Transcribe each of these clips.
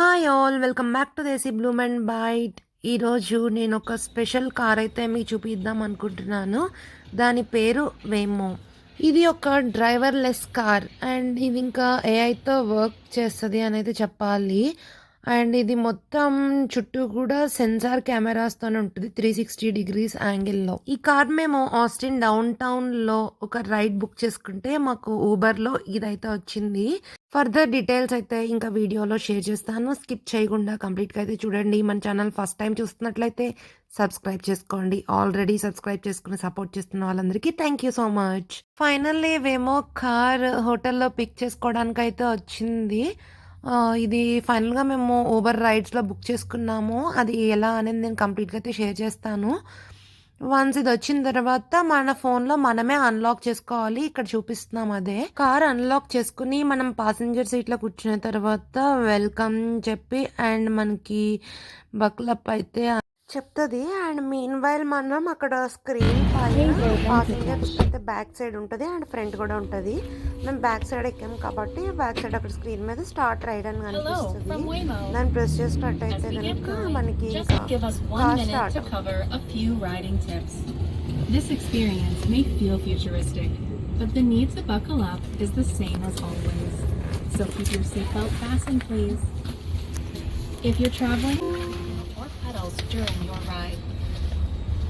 Hi all welcome back to Desi bloom and bite ఈరోజు నేను ఒక స్పెషల్ కార్ అయితే మీకు చూపిద్దాం అనుకుంటున్నాను. దాని పేరు వేమో ఇది ఒక డ్రైవర్లెస్ కార్ అండ్ ఇది ఇంకా ఏఐతో వర్క్ చేస్తుంది అనేది చెప్పాలి. అండ్ ఇది మొత్తం చుట్టూ కూడా సెన్సార్ కెమెరాస్తోనే ఉంటుంది త్రీ సిక్స్టీ డిగ్రీస్ యాంగిల్లో ఈ కార్ మేము ఆస్టిన్ డౌన్ టౌన్లో ఒక రైడ్ బుక్ చేసుకుంటే మాకు ఊబర్లో ఇదైతే వచ్చింది. ఫర్దర్ డీటెయిల్స్ అయితే ఇంకా వీడియోలో షేర్ చేస్తాను. స్కిప్ చేయకుండా కంప్లీట్గా అయితే చూడండి. మన ఛానల్ ఫస్ట్ టైం చూస్తున్నట్లయితే సబ్స్క్రైబ్ చేసుకోండి. ఆల్రెడీ సబ్స్క్రైబ్ చేసుకుని సపోర్ట్ చేస్తున్న వాళ్ళందరికీ thank you so much finally Waymo car హోటల్లో పిక్ చేసుకోవడానికి అయితే వచ్చింది. ఇది ఫైనల్గా మేము ఊబర్ రైడ్స్లో బుక్ చేసుకున్నాము. అది ఎలా అనేది నేను కంప్లీట్గా అయితే షేర్ చేస్తాను. వన్స్ ఇది వచ్చిన తర్వాత మన ఫోన్లో మనమే అన్లాక్ చేసుకోవాలి. ఇక్కడ చూపిస్తున్నాం అదే. కార్ అన్లాక్ చేసుకుని మనం పాసింజర్ సీట్లో కూర్చున్న తర్వాత వెల్కమ్ చెప్పి అండ్ మనకి బక్లప్ అయితే చెప్తుంది అండ్ మీన్ వైల్ మనం అక్కడ స్క్రీన్ పైన పాసింజర్స్ అయితే బ్యాక్ సైడ్ ఉంటుంది అండ్ ఫ్రంట్ కూడా ఉంటుంది మేము బ్యాక్ సైడ్ ఎక్కాం కాబట్టి బ్యాక్ సైడ్ అక్కడ స్క్రీన్ మీద స్టార్ట్ రైడ్ అని కనిపిస్తుంది. దాన్ని ప్రెస్ చేసినట్టు అయితే కనుక మనకి start. This experience may feel futuristic, but the need to buckle up is the same as always. So keep your seatbelt fastened, please. If you're traveling during your ride,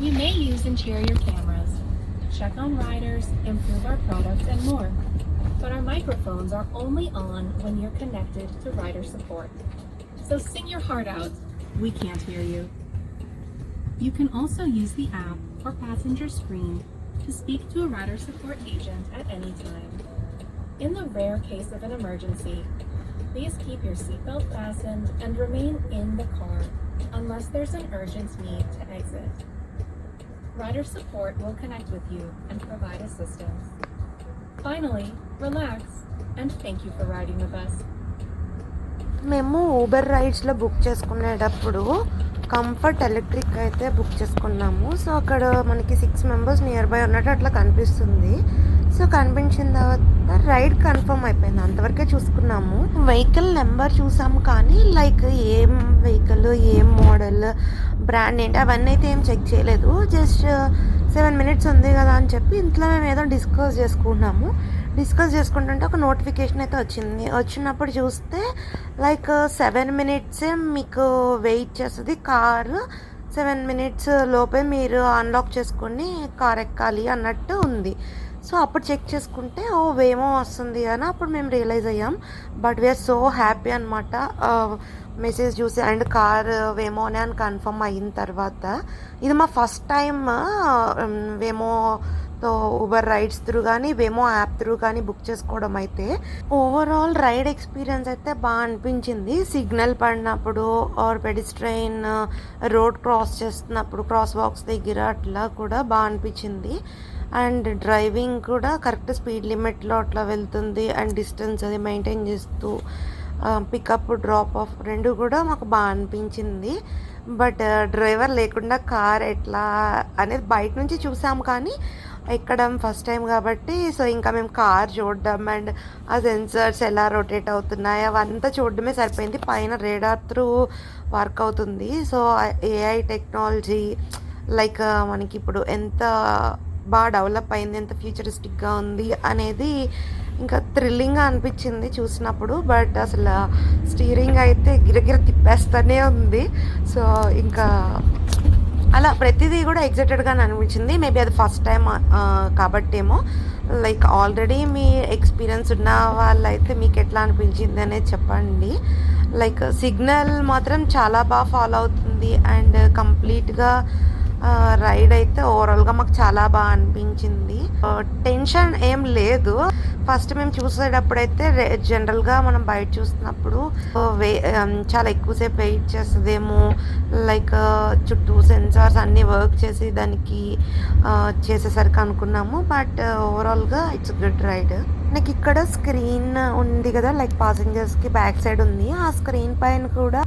we may use interior cameras, check on riders, improve our products, and more. But our microphones are only on when you're connected to rider support. So sing your heart out. We can't hear you. You can also use the app or passenger screen to speak to a rider support agent at any time. In the rare case of an emergency, please keep your seatbelt fastened and remain in the car unless there's an urgent need to exit. Rider support will connect with you and provide assistance. Finally, relax and thank you for riding with us. మేము Uber రైడ్స్లో book చేసుకునేటప్పుడు comfort electric అయితే book చేసుకున్నాము so అక్కడ మనకి six members near by ఉన్నట్టు అట్లా కనిపిస్తుంది కనిపించిన తర్వాత రైడ్ కన్ఫర్మ్ అయిపోయింది. అంతవరకే చూసుకున్నాము. వెహికల్ నెంబర్ చూసాము కానీ లైక్ ఏం వెహికల్ ఏం మోడల్ బ్రాండ్ ఏంటి అవన్నీ అయితే ఏం చెక్ చేయలేదు. జస్ట్ సెవెన్ మినిట్స్ ఉంది కదా అని చెప్పి ఇంట్లో మేము ఏదో డిస్కస్ చేసుకున్నాము. డిస్కస్ చేసుకుంటుంటే ఒక నోటిఫికేషన్ అయితే వచ్చింది. వచ్చినప్పుడు చూస్తే లైక్ సెవెన్ మినిట్సే మీకు వెయిట్ చేస్తుంది కారు. సెవెన్ మినిట్స్ లోపే మీరు అన్లాక్ చేసుకొని కార్ ఎక్కాలి అన్నట్టు ఉంది. సో అప్పుడు చెక్ చేసుకుంటే ఓ వేమో వస్తుంది అని అప్పుడు మేము రియలైజ్ అయ్యాం. బట్ వీఆర్ సో హ్యాపీ అనమాట మెసేజ్ చూసి అండ్ కార్ వేమోనే అని కన్ఫర్మ్ అయిన తర్వాత ఇది మా ఫస్ట్ టైం వేమోతో ఊబర్ రైడ్స్ త్రూ కానీ వేమో యాప్ త్రూ కానీ బుక్ చేసుకోవడం అయితే ఓవరాల్ రైడ్ ఎక్స్పీరియన్స్ అయితే బాగా అనిపించింది. సిగ్నల్ పడినప్పుడు ఆర్ పెడిస్ట్రైన్ రోడ్ క్రాస్ చేస్తున్నప్పుడు క్రాస్ వాక్స్ దగ్గర అట్లా కూడా బాగా అనిపించింది. అండ్ డ్రైవింగ్ కూడా కరెక్ట్ స్పీడ్ లిమిట్లో అట్లా వెళ్తుంది అండ్ డిస్టెన్స్ అది మెయింటైన్ చేస్తూ పికప్ డ్రాప్ ఆఫ్ రెండు కూడా మాకు బాగా అనిపించింది. బట్ డ్రైవర్ లేకుండా కార్ ఎట్లా అనేది బయట నుంచి చూసాము కానీ ఎక్కడం ఫస్ట్ టైం కాబట్టి సో ఇంకా మేము కార్ చూడడం అండ్ ఆ సెన్సర్స్ ఎలా రొటేట్ అవుతున్నాయి అవంతా చూడడమే సరిపోయింది. పైన రేడార్ త్రూ వర్క్ అవుతుంది. సో ఏఐ టెక్నాలజీ లైక్ మనకి ఇప్పుడు ఎంత బాగా డెవలప్ అయింది ఎంత ఫ్యూచరిస్టిక్గా ఉంది అనేది ఇంకా థ్రిల్లింగ్గా అనిపించింది చూసినప్పుడు. బట్ అసలు స్టీరింగ్ అయితే గిరగిర తిప్పేస్తూనే ఉంది. సో ఇంకా అలా ప్రతిదీ కూడా ఎగ్జైటెడ్గానే అనిపించింది. మేబీ అది ఫస్ట్ టైం కాబట్టేమో. లైక్ ఆల్రెడీ మీ ఎక్స్పీరియన్స్ ఉన్న వాళ్ళైతే మీకు ఎట్లా అనిపించింది అనేది చెప్పండి. లైక్ సిగ్నల్ మాత్రం చాలా బాగా ఫాలో అవుతుంది. అండ్ కంప్లీట్గా రైడ్ అయితే ఓవరాల్గా మాకు చాలా బాగా అనిపించింది. టెన్షన్ ఏం లేదు. ఫస్ట్ మేము చూసేటప్పుడు అయితే జనరల్గా మనం బయట చూస్తున్నప్పుడు వే చాలా ఎక్కువసేపు వెయిట్ చేస్తుందేమో లైక్ చుట్టూ సెన్సార్స్ అన్నీ వర్క్ చేసి దానికి చేసేసరికి అనుకున్నాము. బట్ ఓవరాల్గా ఇట్స్ గుడ్ రైడ్ నాకు ఇక్కడ స్క్రీన్ ఉంది కదా లైక్ పాసెంజర్స్కి బ్యాక్ సైడ్ ఉంది. ఆ స్క్రీన్ పైన కూడా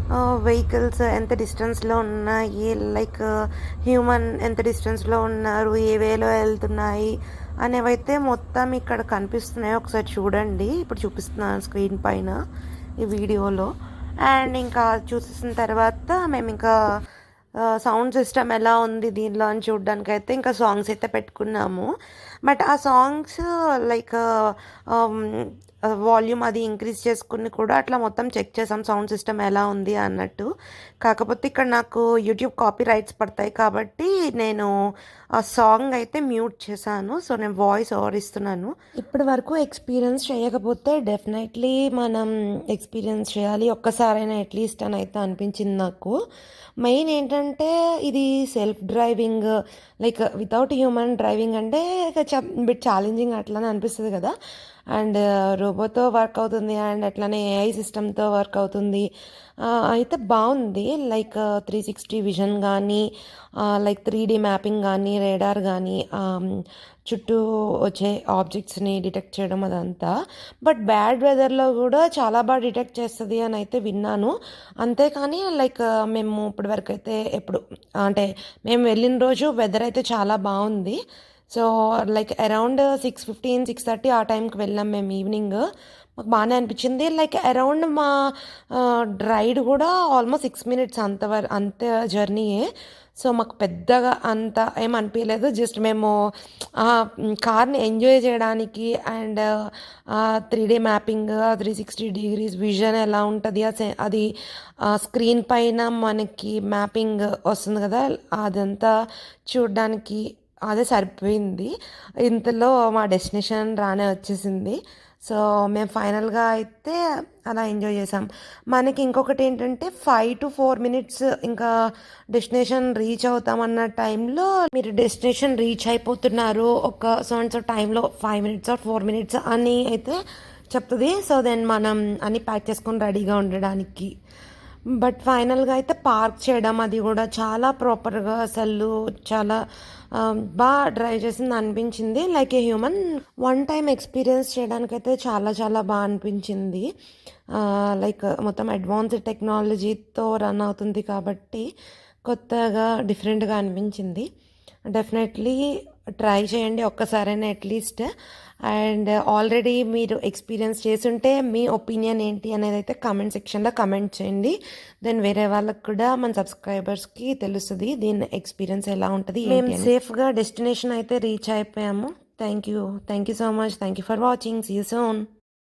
వెహికల్స్ ఎంత డిస్టెన్స్లో ఉన్నాయి లైక్ హ్యూమన్ ఎంత డిస్టెన్స్లో ఉన్నారు ఏ వేలో వెళ్తున్నాయి అనేవైతే మొత్తం ఇక్కడ కనిపిస్తున్నాయి. ఒకసారి చూడండి. ఇప్పుడు చూపిస్తున్నాను స్క్రీన్ పైన ఈ వీడియోలో అండ్ ఇంకా చూసేసిన తర్వాత మేము ఇంకా సౌండ్ సిస్టమ్ ఎలా ఉంది దీనిలో అని చూడడానికి అయితే ఇంకా సాంగ్స్ అయితే పెట్టుకున్నాము. బట్ ఆ సాంగ్స్ లైక్ వాల్యూమ్ అది ఇంక్రీజ్ చేసుకుని కూడా అట్లా మొత్తం చెక్ చేసాం. సౌండ్ సిస్టమ్ ఎలా ఉంది అన్నట్టు. కాకపోతే ఇక్కడ నాకు యూట్యూబ్ కాపీ రైట్స్ పడతాయి కాబట్టి నేను ఆ సాంగ్ అయితే మ్యూట్ చేశాను. సో నేను వాయిస్ ఓవర్ ఇస్తున్నాను. ఇప్పటి వరకు ఎక్స్పీరియన్స్ చేయకపోతే డెఫినెట్లీ మనం ఎక్స్పీరియన్స్ చేయాలి. ఒక్కసారైనా అట్లీస్ట్ అని అయితే అనిపించింది నాకు. మెయిన్ ఏంటంటే ఇది self driving like without human driving అంటే బిట్ ఛాలెంజింగ్ అట్లానే అనిపిస్తుంది కదా. అండ్ రోబోతో వర్క్ అవుతుంది అండ్ అట్లానే ఏఐ సిస్టమ్తో వర్క్ అవుతుంది. అయితే బాగుంది. లైక్ త్రీ సిక్స్టీ విజన్ కానీ లైక్ త్రీ డీ మ్యాపింగ్ కానీ రేడార్ కానీ చుట్టూ వచ్చే ఆబ్జెక్ట్స్ని డిటెక్ట్ చేయడం అదంతా. బట్ బ్యాడ్ వెదర్లో కూడా చాలా బాగా డిటెక్ట్ చేస్తుంది అని అయితే విన్నాను. అంతేకాని లైక్ మేము ఇప్పటివరకు అయితే ఎప్పుడు అంటే మేము వెళ్ళిన రోజు వెదర్ అయితే చాలా బాగుంది. So like around six fifteen six thirty ఆ టైంకి వెళ్ళాం మేము ఈవినింగ్. మాకు బాగానే అనిపించింది. లైక్ అరౌండ్ మా రైడ్ కూడా ఆల్మోస్ట్ సిక్స్ మినిట్స్ అంతవర అంత జర్నీయే సో మాకు పెద్దగా అంత ఏం అనిపించలేదు. జస్ట్ మేము ఆ కార్ని ఎంజాయ్ చేయడానికి and three D mapping three sixty degrees vision ఎలా ఉంటుంది ఆ సె- అది స్క్రీన్ పైన మనకి మ్యాపింగ్ వస్తుంది కదా అదంతా చూడడానికి అదే సరిపోయింది. ఇంతలో మా డెస్టినేషన్ రానే వచ్చేసింది. సో మేము ఫైనల్గా అయితే అలా ఎంజాయ్ చేసాం. మనకి ఇంకొకటి ఏంటంటే ఫైవ్ టు ఫోర్ మినిట్స్ ఇంకా డెస్టినేషన్ రీచ్ అవుతామన్న టైంలో మీరు డెస్టినేషన్ రీచ్ అయిపోతున్నారు. ఒక సో అండ్ సో టైంలో five minutes or four minutes అని అయితే చెప్తుంది. సో దెన్ మనం అన్ని ప్యాక్ చేసుకొని రెడీగా ఉండడానికి. బట్ ఫైనల్గా అయితే పార్క్ చేయడం అది కూడా చాలా ప్రాపర్గా అసలు చాలా బాగా డ్రైవ్ చేసింది అనిపించింది. Like a human one time experience చేయడానికి అయితే చాలా చాలా బాగా అనిపించింది. లైక్ మొత్తం అడ్వాన్స్డ్ టెక్నాలజీతో రన్ అవుతుంది కాబట్టి కొత్తగా డిఫరెంట్గా అనిపించింది. డెఫినెట్లీ ట్రై చేయండి ఒక్కసారైనా అట్లీస్ట్ అండ్ ఆల్రెడీ మీరు ఎక్స్పీరియన్స్ చేస్తుంటే మీ ఒపీనియన్ ఏంటి అనేది అయితే కామెంట్ సెక్షన్లో కమెంట్ చేయండి. దెన్ వేరే వాళ్ళకి కూడా మన సబ్స్క్రైబర్స్కి తెలుస్తుంది దీని ఎక్స్పీరియన్స్ ఎలా ఉంటుంది మేము సేఫ్గా డెస్టినేషన్ అయితే రీచ్ అయిపోయాము. Thank you thank you so much thank you for watching see soon